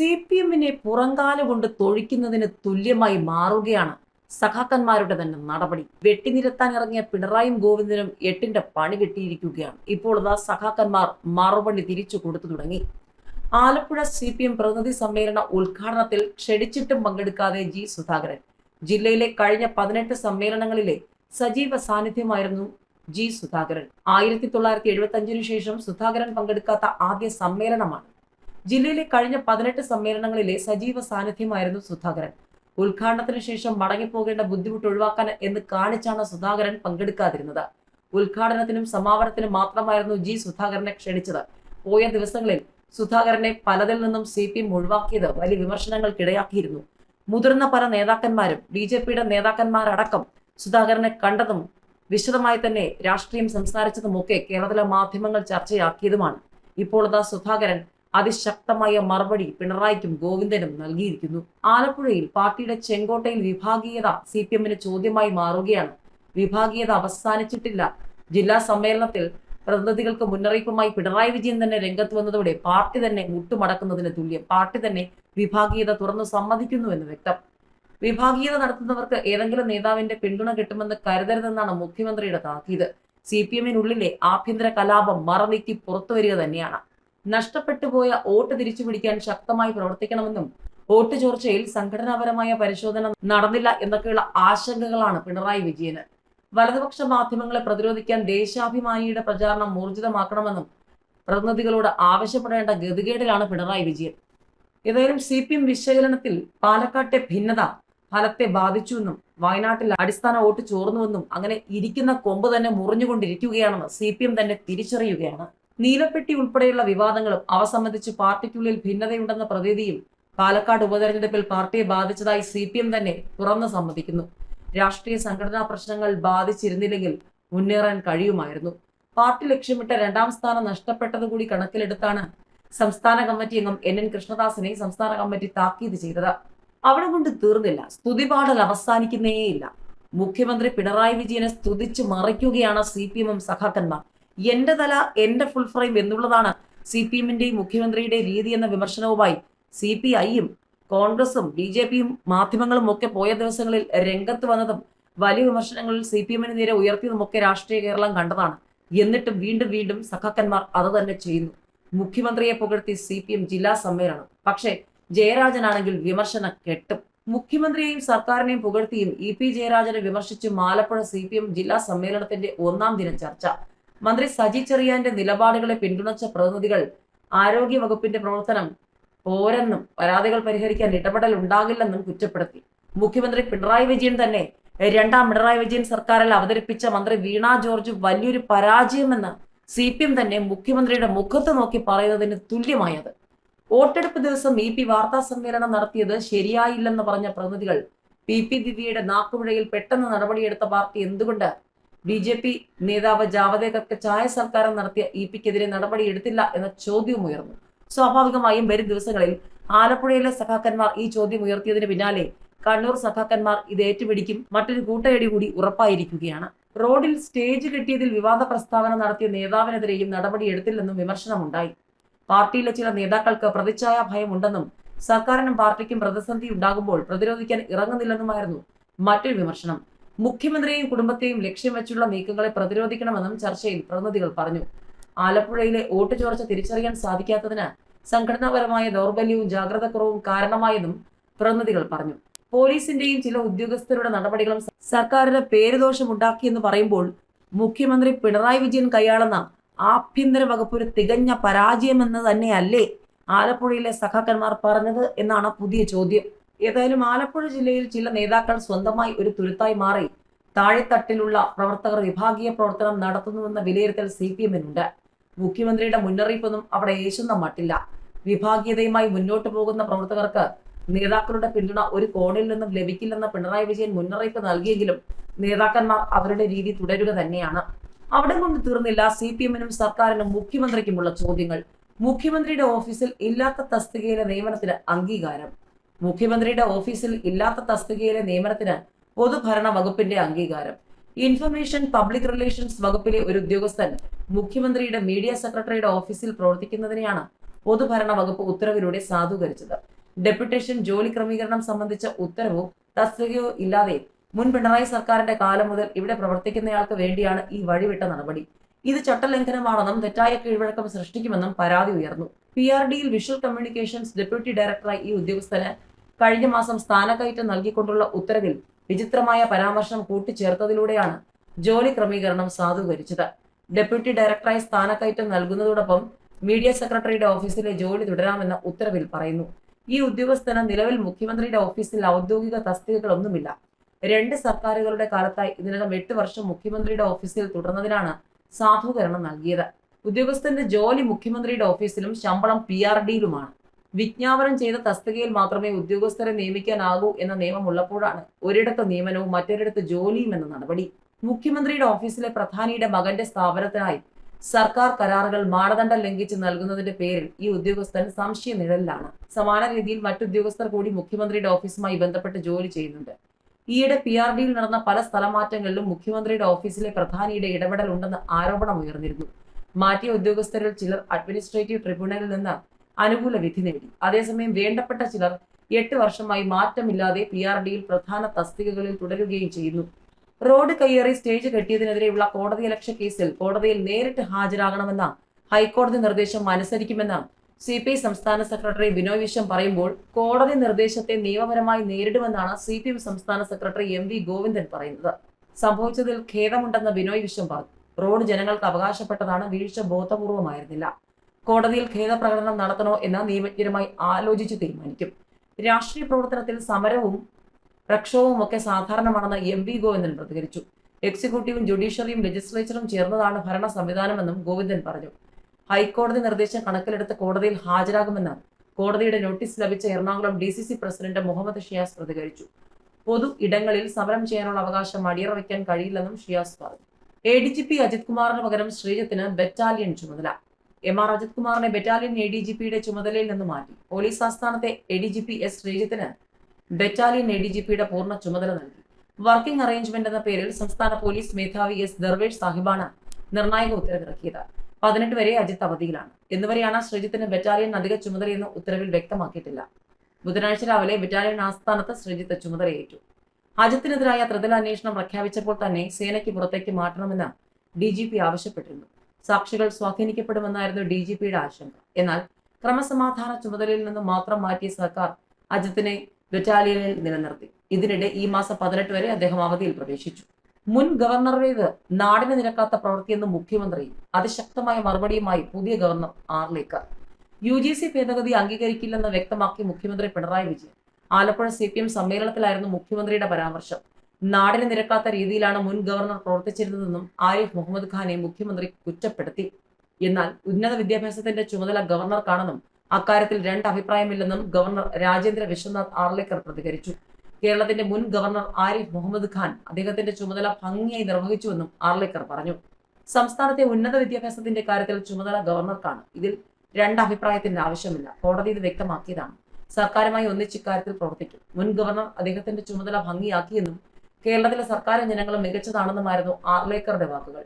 C P എമ്മിനെ പുറങ്കാല കൊണ്ട് തൊഴിക്കുന്നതിന് തുല്യമായി മാറുകയാണ് സഖാക്കന്മാരുടെ തന്നെ നടപടി. വെട്ടിനിരത്താൻ ഇറങ്ങിയ പിണറായും ഗോവിന്ദനും എട്ടിന്റെ പണി കിട്ടിയിരിക്കുകയാണ്. ഇപ്പോൾ ഇതാ സഖാക്കന്മാർ മറുപടി തിരിച്ചു കൊടുത്തു തുടങ്ങി. ആലപ്പുഴ സി പി എം പ്രതിനിധി സമ്മേളന ഉദ്ഘാടനത്തിൽ ക്ഷണിച്ചിട്ടും പങ്കെടുക്കാതെ ജി സുധാകരൻ. ജില്ലയിലെ കഴിഞ്ഞ പതിനെട്ട് സമ്മേളനങ്ങളിലെ സജീവ സാന്നിധ്യമായിരുന്നു ജി സുധാകരൻ. ആയിരത്തി തൊള്ളായിരത്തി എഴുപത്തി അഞ്ചിനു ശേഷം സുധാകരൻ പങ്കെടുക്കാത്ത ആദ്യ സമ്മേളനമാണ് ജില്ലയിലെ കഴിഞ്ഞ പതിനെട്ട് സമ്മേളനങ്ങളിലെ സജീവ സാന്നിധ്യമായിരുന്നു സുധാകരൻ. ഉദ്ഘാടനത്തിന് ശേഷം മടങ്ങിപ്പോകേണ്ട ബുദ്ധിമുട്ട് ഒഴിവാക്കാൻ എന്ന് കാണിച്ചാണ് സുധാകരൻ പങ്കെടുക്കാതിരുന്നത്. ഉദ്ഘാടനത്തിനും സമാപനത്തിനും മാത്രമായിരുന്നു ജി സുധാകരനെ ക്ഷണിച്ചത്. പോയ ദിവസങ്ങളിൽ സുധാകരനെ പലതിൽ നിന്നും സി പി എം ഒഴിവാക്കിയത് വലിയ വിമർശനങ്ങൾക്കിടയാക്കിയിരുന്നു. മുതിർന്ന പല നേതാക്കന്മാരും ബി ജെ പിയുടെ നേതാക്കന്മാരടക്കം സുധാകരനെ കണ്ടതും വിശദമായി തന്നെ രാഷ്ട്രീയം സംസാരിച്ചതുമൊക്കെ കേരളത്തിലെ മാധ്യമങ്ങൾ ചർച്ചയാക്കിയതുമാണ്. ഇപ്പോൾ അതാ സുധാകരൻ അതിശക്തമായ മറുപടി പിണറായിക്കും ഗോവിന്ദനും നൽകിയിരിക്കുന്നു. ആലപ്പുഴയിൽ പാർട്ടിയുടെ ചെങ്കോട്ടയിൽ വിഭാഗീയത സി പി എമ്മിന് ചോദ്യമായി മാറുകയാണ്. വിഭാഗീയത അവസാനിച്ചിട്ടില്ല. ജില്ലാ സമ്മേളനത്തിൽ പ്രതിനിധികൾക്ക് മുന്നറിയിപ്പുമായി പിണറായി വിജയൻ തന്നെ രംഗത്ത് വന്നതോടെ പാർട്ടി തന്നെ മുട്ടുമടക്കുന്നതിന് തുല്യം. പാർട്ടി തന്നെ വിഭാഗീയത തുറന്നു സമ്മതിക്കുന്നു എന്ന് വ്യക്തം. വിഭാഗീയത നടത്തുന്നവർക്ക് ഏതെങ്കിലും നേതാവിന്റെ പിന്തുണ കിട്ടുമെന്ന് കരുതരുതെന്നാണ് മുഖ്യമന്ത്രിയുടെ താക്കീത്. സി പി എമ്മിനുള്ളിലെ ആഭ്യന്തര കലാപം മറനീക്കി പുറത്തു വരിക തന്നെയാണ്. നഷ്ടപ്പെട്ടു പോയ വോട്ട് തിരിച്ചു പിടിക്കാൻ ശക്തമായി പ്രവർത്തിക്കണമെന്നും വോട്ട് ചോർച്ചയിൽ സംഘടനാപരമായ പരിശോധന നടന്നില്ല എന്നൊക്കെയുള്ള ആശങ്കകളാണ് പിണറായി വിജയന്. വലതുപക്ഷ മാധ്യമങ്ങളെ പ്രതിരോധിക്കാൻ ദേശാഭിമാനിയുടെ പ്രചാരണം ഊർജിതമാക്കണമെന്നും പ്രതിനിധികളോട് ആവശ്യപ്പെടേണ്ട ഗതികേടിലാണ് പിണറായി വിജയൻ. ഏതായാലും സി പി എം വിശകലനത്തിൽ പാലക്കാട്ടെ ഭിന്നത ഫലത്തെ ബാധിച്ചുവെന്നും വയനാട്ടിൽ അടിസ്ഥാന വോട്ട് ചോർന്നുവെന്നും അങ്ങനെ ഇരിക്കുന്ന കൊമ്പ് തന്നെ മുറിഞ്ഞുകൊണ്ടിരിക്കുകയാണെന്ന് സി പി എം തന്നെ തിരിച്ചറിയുകയാണ്. നീലപ്പെട്ടി ഉൾപ്പെടെയുള്ള വിവാദങ്ങളും അവ സംബന്ധിച്ച് പാർട്ടിക്കുള്ളിൽ ഭിന്നതയുണ്ടെന്ന പ്രതീതിയും പാലക്കാട് ഉപതെരഞ്ഞെടുപ്പിൽ പാർട്ടിയെ ബാധിച്ചതായി സി പി എം തന്നെ തുറന്നു സമ്മതിക്കുന്നു. രാഷ്ട്രീയ സംഘടനാ പ്രശ്നങ്ങൾ ബാധിച്ചിരുന്നില്ലെങ്കിൽ മുന്നേറാൻ കഴിയുമായിരുന്നു. പാർട്ടി ലക്ഷ്യമിട്ട രണ്ടാം സ്ഥാനം നഷ്ടപ്പെട്ടതുകൂടി കണക്കിലെടുത്താണ് സംസ്ഥാന കമ്മിറ്റി അംഗം എൻ എൻ കൃഷ്ണദാസിനെ സംസ്ഥാന കമ്മിറ്റി താക്കീത് ചെയ്തത്. അവിടെ കൊണ്ട് തീർന്നില്ല. സ്തുതിപാടൽ അവസാനിക്കുന്നേയില്ല. മുഖ്യമന്ത്രി പിണറായി വിജയനെ സ്തുതിച്ച് മറിക്കുകയാണ് സി പി എമ്മും സഖാക്കന്മാർ. എന്റെ തല എന്റെ ഫുൾ ഫ്രെയിം എന്നുള്ളതാണ് സി പി എമ്മിന്റെയും മുഖ്യമന്ത്രിയുടെ രീതി എന്ന വിമർശനവുമായി സി പി ഐയും കോൺഗ്രസും ബി ജെ പിയും മാധ്യമങ്ങളും ഒക്കെ പോയ ദിവസങ്ങളിൽ രംഗത്ത് വന്നതും വലിയ വിമർശനങ്ങളിൽ സി പി എമ്മിന് നേരെ ഉയർത്തിയതുമൊക്കെ രാഷ്ട്രീയ കേരളം കണ്ടതാണ്. എന്നിട്ടും വീണ്ടും വീണ്ടും സഖാക്കന്മാർ അത് തന്നെ ചെയ്യുന്നു. മുഖ്യമന്ത്രിയെ പുകഴ്ത്തി സി പി എം ജില്ലാ സമ്മേളനം. പക്ഷേ ജയരാജനാണെങ്കിൽ വിമർശനം കെട്ടും. മുഖ്യമന്ത്രിയെയും സർക്കാരിനെയും പുകഴ്ത്തിയും ഇ പി ജയരാജനെ വിമർശിച്ചും ആലപ്പുഴ സി പി എം ജില്ലാ സമ്മേളനത്തിന്റെ ഒന്നാം ദിന ചർച്ച. മന്ത്രി സജി ചെറിയാന്റെ നിലപാടുകളെ പിന്തുണച്ച പ്രതിനിധികൾ ആരോഗ്യ വകുപ്പിന്റെ പ്രവർത്തനം പോരെന്നും പരാതികൾ പരിഹരിക്കാൻ ഇടപെടൽ ഉണ്ടാകില്ലെന്നും കുറ്റപ്പെടുത്തി. മുഖ്യമന്ത്രി പിണറായി വിജയൻ തന്നെ രണ്ടാം പിണറായി വിജയൻ സർക്കാരിൽ അവതരിപ്പിച്ച മന്ത്രി വീണ ജോർജ് വലിയൊരു പരാജയമെന്ന് സി പി എം തന്നെ മുഖ്യമന്ത്രിയുടെ മുഖത്ത് നോക്കി പറയുന്നതിന് തുല്യമായത്. വോട്ടെടുപ്പ് ദിവസം ഇ പി വാർത്താ സമ്മേളനം നടത്തിയത് ശരിയായില്ലെന്ന് പറഞ്ഞ പ്രതിനിധികൾ പി പി ദിവ്യയുടെ നാക്കുപുഴയിൽ പെട്ടെന്ന് നടപടിയെടുത്ത പാർട്ടി എന്തുകൊണ്ട് ബി ജെ പി നേതാവ് ജാവദേക്കർക്ക് ചായ സർക്കാരം നടത്തിയ ഇ പിക്കെതിരെ നടപടിയെടുത്തില്ല എന്ന ചോദ്യവും ഉയർന്നു. സ്വാഭാവികമായും വരും ദിവസങ്ങളിൽ ആലപ്പുഴയിലെ സഖാക്കന്മാർ ഈ ചോദ്യം ഉയർത്തിയതിന് പിന്നാലെ കണ്ണൂർ സഖാക്കന്മാർ ഇത് ഏറ്റുപിടിക്കും മറ്റൊരു കൂട്ടയടി കൂടി ഉറപ്പായിരിക്കുകയാണ്. റോഡിൽ സ്റ്റേജ് കിട്ടിയതിൽ വിവാദ പ്രസ്താവന നടത്തിയ നേതാവിനെതിരെയും നടപടിയെടുത്തില്ലെന്നും വിമർശനമുണ്ടായി. പാർട്ടിയിലെ ചില നേതാക്കൾക്ക് പ്രതിച്ഛായ ഭയമുണ്ടെന്നും സർക്കാരിനും പാർട്ടിക്കും പ്രതിസന്ധി ഉണ്ടാകുമ്പോൾ പ്രതിരോധിക്കാൻ ഇറങ്ങുന്നില്ലെന്നുമായിരുന്നു മറ്റൊരു വിമർശനം. മുഖ്യമന്ത്രിയെയും കുടുംബത്തെയും ലക്ഷ്യം വെച്ചുള്ള നീക്കങ്ങളെ പ്രതിരോധിക്കണമെന്നും ചർച്ചയിൽ പ്രതിനിധികൾ പറഞ്ഞു. ആലപ്പുഴയിലെ വോട്ട് ചോർച്ച തിരിച്ചറിയാൻ സാധിക്കാത്തതിന് സംഘടനാപരമായ ദൗർബല്യവും ജാഗ്രതക്കുറവും കാരണമായെന്നും പ്രതിനിധികൾ പറഞ്ഞു. പോലീസിന്റെയും ചില ഉദ്യോഗസ്ഥരുടെ നടപടികളും സർക്കാരിന്റെ പേരുദോഷമുണ്ടാക്കിയെന്ന് പറയുമ്പോൾ മുഖ്യമന്ത്രി പിണറായി വിജയൻ കൈയാളുന്ന ആഭ്യന്തര വകുപ്പ് ഒരു തികഞ്ഞ പരാജയമെന്ന് തന്നെയല്ലേ ആലപ്പുഴയിലെ സഖാക്കന്മാർ പറഞ്ഞത് എന്നാണ് പുതിയ ചോദ്യം. ഏതായാലും ആലപ്പുഴ ജില്ലയിൽ ചില നേതാക്കൾ സ്വന്തമായി ഒരു തുരുത്തായി മാറി താഴെത്തട്ടിലുള്ള പ്രവർത്തകർ വിഭാഗീയ പ്രവർത്തനം നടത്തുന്നുവെന്ന വിലയിരുത്തൽ സി പി എമ്മിനുണ്ട് മുഖ്യമന്ത്രിയുടെ മുന്നറിയിപ്പൊന്നും അവിടെ ഏശുന്ന മട്ടില്ല. വിഭാഗീയതയുമായി മുന്നോട്ടു പോകുന്ന പ്രവർത്തകർക്ക് നേതാക്കളുടെ പിന്തുണ ഒരു കോണിൽ നിന്നും ലഭിക്കില്ലെന്ന പിണറായി വിജയൻ മുന്നറിയിപ്പ് നൽകിയെങ്കിലും നേതാക്കന്മാർ അവരുടെ രീതി തുടരുക തന്നെയാണ്. അവിടെ കൊണ്ട് തീർന്നില്ല സി പി എമ്മിനും സർക്കാരിനും മുഖ്യമന്ത്രിക്കുമുള്ള ചോദ്യങ്ങൾ. മുഖ്യമന്ത്രിയുടെ ഓഫീസിൽ ഇല്ലാത്ത തസ്തികയിലെ നിയമനത്തിന് അംഗീകാരം. മുഖ്യമന്ത്രിയുടെ ഓഫീസിൽ ഇല്ലാത്ത തസ്തികയിലെ നിയമനത്തിന് പൊതുഭരണ വകുപ്പിന്റെ അംഗീകാരം. ഇൻഫർമേഷൻ പബ്ലിക് റിലേഷൻസ് വകുപ്പിലെ ഒരു ഉദ്യോഗസ്ഥൻ മുഖ്യമന്ത്രിയുടെ മീഡിയ സെക്രട്ടറിയുടെ ഓഫീസിൽ പ്രവർത്തിക്കുന്നതിനെയാണ് പൊതുഭരണ വകുപ്പ് ഉത്തരവിലൂടെ സാധൂകരിച്ചത്. ഡെപ്യൂട്ടേഷൻ ജോലി ക്രമീകരണം സംബന്ധിച്ച ഉത്തരവോ തസ്തികയോ ഇല്ലാതെ മുൻ പിണറായി സർക്കാരിന്റെ കാലം മുതൽ ഇവിടെ പ്രവർത്തിക്കുന്നയാൾക്ക് വേണ്ടിയാണ് ഈ വഴിവിട്ട നടപടി. ഇത് ചട്ടലംഘനമാണെന്നും തെറ്റായ കീഴ്വഴക്കം സൃഷ്ടിക്കുമെന്നും പരാതി ഉയർന്നു. പി ആർ ഡിയിൽ വിഷ്വൽ കമ്മ്യൂണിക്കേഷൻസ് ഡെപ്യൂട്ടി ഡയറക്ടറായി ഈ ഉദ്യോഗസ്ഥന് കഴിഞ്ഞ മാസം സ്ഥാനക്കയറ്റം നൽകിക്കൊണ്ടുള്ള ഉത്തരവിൽ വിചിത്രമായ പരാമർശം കൂട്ടിച്ചേർത്തതിലൂടെയാണ് ജോലി ക്രമീകരണം സാധൂകരിച്ചത്. ഡെപ്യൂട്ടി ഡയറക്ടറായി സ്ഥാനക്കയറ്റം നൽകുന്നതോടൊപ്പം മീഡിയ സെക്രട്ടറിയുടെ ഓഫീസിലെ ജോലി തുടരാമെന്ന ഉത്തരവിൽ പറയുന്നു. ഈ ഉദ്യോഗസ്ഥന് നിലവിൽ മുഖ്യമന്ത്രിയുടെ ഓഫീസിൽ ഔദ്യോഗിക തസ്തികകളൊന്നുമില്ല. രണ്ട് സർക്കാരുകളുടെ കാലത്തായി ഇതിനകം എട്ട് വർഷം മുഖ്യമന്ത്രിയുടെ ഓഫീസിൽ തുടർന്നതിനാണ് സാധൂകരണം നൽകിയത്. ഉദ്യോഗസ്ഥന്റെ ജോലി മുഖ്യമന്ത്രിയുടെ ഓഫീസിലും ശമ്പളം പി ആർ ഡിയിലുമാണ്. വിജ്ഞാപനം ചെയ്ത തസ്തികയിൽ മാത്രമേ ഉദ്യോഗസ്ഥരെ നിയമിക്കാനാകൂ എന്ന നിയമം ഉള്ളപ്പോഴാണ് ഒരിടത്ത് നിയമനവും മറ്റൊരിടത്ത് ജോലിയും എന്ന നടപടി. മുഖ്യമന്ത്രിയുടെ ഓഫീസിലെ പ്രധാനിയുടെ മകന്റെ സ്ഥാപനത്തിനായി സർക്കാർ കരാറുകൾ മാനദണ്ഡം ലംഘിച്ച് നൽകുന്നതിന്റെ പേരിൽ ഈ ഉദ്യോഗസ്ഥൻ സംശയ നിഴലിലാണ്. സമാന രീതിയിൽ മറ്റുദ്യോഗസ്ഥർ കൂടി മുഖ്യമന്ത്രിയുടെ ഓഫീസുമായി ബന്ധപ്പെട്ട് ജോലി ചെയ്യുന്നുണ്ട്. ഈയിടെ പി ആർ ഡിയിൽ നടന്ന പല സ്ഥലമാറ്റങ്ങളിലും മുഖ്യമന്ത്രിയുടെ ഓഫീസിലെ പ്രധാനിയുടെ ഇടപെടൽ ഉണ്ടെന്ന് ആരോപണം ഉയർന്നിരുന്നു മാറ്റിയ ഉദ്യോഗസ്ഥരിൽ ചിലർ അഡ്മിനിസ്ട്രേറ്റീവ് ട്രിബ്യൂണലിൽ നിന്ന് അനുകൂല വിധി നേടി. അതേസമയം വേണ്ടപ്പെട്ട ചിലർ എട്ട് വർഷമായി മാറ്റമില്ലാതെ പി ആർ ഡിയിൽ പ്രധാന തസ്തികകളിൽ തുടരുകയും ചെയ്യുന്നു. റോഡ് കയ്യേറി സ്റ്റേജ് കെട്ടിയതിനെതിരെയുള്ള കോടതിയലക്ഷ്യ കേസിൽ കോടതിയിൽ നേരിട്ട് ഹാജരാകണമെന്ന ഹൈക്കോടതി നിർദ്ദേശം അനുസരിക്കുമെന്ന് സി പി ഐ സംസ്ഥാന സെക്രട്ടറി ബിനോയ് വിശ്വം പറയുമ്പോൾ കോടതി നിർദ്ദേശത്തെ നിയമപരമായി നേരിടുമെന്നാണ് സി പി എം സംസ്ഥാന സെക്രട്ടറി എം വി ഗോവിന്ദൻ പറയുന്നത്. സംഭവിച്ചതിൽ ഖേദമുണ്ടെന്ന് ബിനോയ് വിശ്വം പറഞ്ഞു. റോഡ് ജനങ്ങൾക്ക് അവകാശപ്പെട്ടതാണ് വീഴ്ച ബോധപൂർവമായിരുന്നില്ല. കോടതിയിൽ ഖേദപ്രകടനം നടത്തണോ എന്ന് നിയമജ്ഞരുമായി ആലോചിച്ച് തീരുമാനിക്കും. രാഷ്ട്രീയ പ്രവർത്തനത്തിൽ സമരവും പ്രക്ഷോഭവും ഒക്കെ സാധാരണമാണെന്ന് എം വി ഗോവിന്ദൻ പ്രതികരിച്ചു. എക്സിക്യൂട്ടീവും ജുഡീഷ്യറിയും ലെജിസ്ലേച്ചറും ചേർന്നതാണ് ഭരണ സംവിധാനമെന്നും ഗോവിന്ദൻ പറഞ്ഞു. ഹൈക്കോടതി നിർദ്ദേശം കണക്കിലെടുത്ത് കോടതിയിൽ ഹാജരാകുമെന്ന് കോടതിയുടെ നോട്ടീസ് ലഭിച്ച Ernakulam D C C president Muhammad Shiyas പ്രതികരിച്ചു. പൊതു ഇടങ്ങളിൽ സമരം ചെയ്യാനുള്ള അവകാശം അടിയറ വയ്ക്കാൻ കഴിയില്ലെന്നും ഷിയാസ് പറഞ്ഞു. A D G P Ajith കുമാറിന് പകരം ശ്രീജിത്തിന് ബറ്റാലിയൻ ചുമതല. എം ആർ അജിത് കുമാറിനെ ബറ്റാലിയൻ എ ഡി ജി പിയുടെ ചുമതലയിൽ നിന്ന് മാറ്റി. Police ആസ്ഥാനത്തെ A D G P S ശ്രീജിത്തിന് battalion A D G പിയുടെ പൂർണ ചുമതല നൽകി. വർക്കിംഗ് അറേഞ്ച്മെന്റ് എന്ന പേരിൽ സംസ്ഥാന പോലീസ് മേധാവി എസ് ദർവേഷ് സാഹിബാണ് നിർണായക ഉത്തരവിറക്കിയത്. പതിനെട്ട് വരെ അജിത് അവധിയിലാണ്. എന്നുവരെയാണ് ശ്രീജിത്തിന് ബറ്റാലിയൻ അധിക ചുമതലയെന്ന് ഉത്തരവിൽ വ്യക്തമാക്കിയിട്ടില്ല. ബുധനാഴ്ച രാവിലെ ബറ്റാലിയൻ ആസ്ഥാനത്ത് ശ്രീജിത്ത് ചുമതലയേറ്റു. അജിത്തിനെതിരായ ത്രിതല അന്വേഷണം പ്രഖ്യാപിച്ചപ്പോൾ തന്നെ സേനയ്ക്ക് പുറത്തേക്ക് മാറ്റണമെന്ന് ഡി ജി പി ആവശ്യപ്പെട്ടിരുന്നു. സാക്ഷികൾ സ്വാധീനിക്കപ്പെടുമെന്നായിരുന്നു ഡി ജി പിയുടെ ആശങ്ക. എന്നാൽ ക്രമസമാധാന ചുമതലയിൽ നിന്ന് മാത്രം മാറ്റിയ സർക്കാർ അജിത്തിനെ ബറ്റാലിയനിൽ നിലനിർത്തി. ഇതിനിടെ ഈ മാസം പതിനെട്ട് വരെ അദ്ദേഹം അവധിയിൽ പ്രവേശിച്ചു. മുൻ ഗവർണറുടേത് നാടിന് നിരക്കാത്ത പ്രവൃത്തിയെന്ന് മുഖ്യമന്ത്രി അതിശക്തമായ മറുപടിയുമായി പുതിയ governor Arlekar U G C ഭേദഗതി അംഗീകരിക്കില്ലെന്ന് വ്യക്തമാക്കി മുഖ്യമന്ത്രി Pinarayi Vijayan. Alappuzha C P M സമ്മേളനത്തിലായിരുന്നു മുഖ്യമന്ത്രിയുടെ പരാമർശം. നാടിന് നിരക്കാത്ത രീതിയിലാണ് മുൻ ഗവർണർ പ്രവർത്തിച്ചിരുന്നതെന്നും ആരിഫ് മുഹമ്മദ് ഖാനെ മുഖ്യമന്ത്രി കുറ്റപ്പെടുത്തി. എന്നാൽ ഉന്നത വിദ്യാഭ്യാസത്തിന്റെ ചുമതല ഗവർണർക്കാണെന്നും അക്കാര്യത്തിൽ രണ്ട് അഭിപ്രായമില്ലെന്നും ഗവർണർ രാജേന്ദ്ര വിശ്വനാഥ് ആർലേക്കർ പ്രതികരിച്ചു. കേരളത്തിന്റെ മുൻ ഗവർണർ ആരിഫ് മുഹമ്മദ് ഖാൻ അദ്ദേഹത്തിന്റെ ചുമതല ഭംഗിയായി നിർവഹിച്ചുവെന്നും ആർലേക്കർ പറഞ്ഞു. സംസ്ഥാനത്തെ ഉന്നത വിദ്യാഭ്യാസത്തിന്റെ കാര്യത്തിൽ ചുമതല ഗവർണർക്കാണ്. ഇതിൽ രണ്ട് അഭിപ്രായത്തിന്റെ ആവശ്യമില്ല. കോടതി ഇത് വ്യക്തമാക്കിയതാണ്. സർക്കാരുമായി ഒന്നിച്ച് ഇക്കാര്യത്തിൽ പ്രവർത്തിക്കും. മുൻ ഗവർണർ അദ്ദേഹത്തിന്റെ ചുമതല ഭംഗിയാക്കിയെന്നും കേരളത്തിലെ സർക്കാർ ജനങ്ങളും മികച്ചതാണെന്നുമായിരുന്നു ആർലേക്കറുടെ വാക്കുകൾ.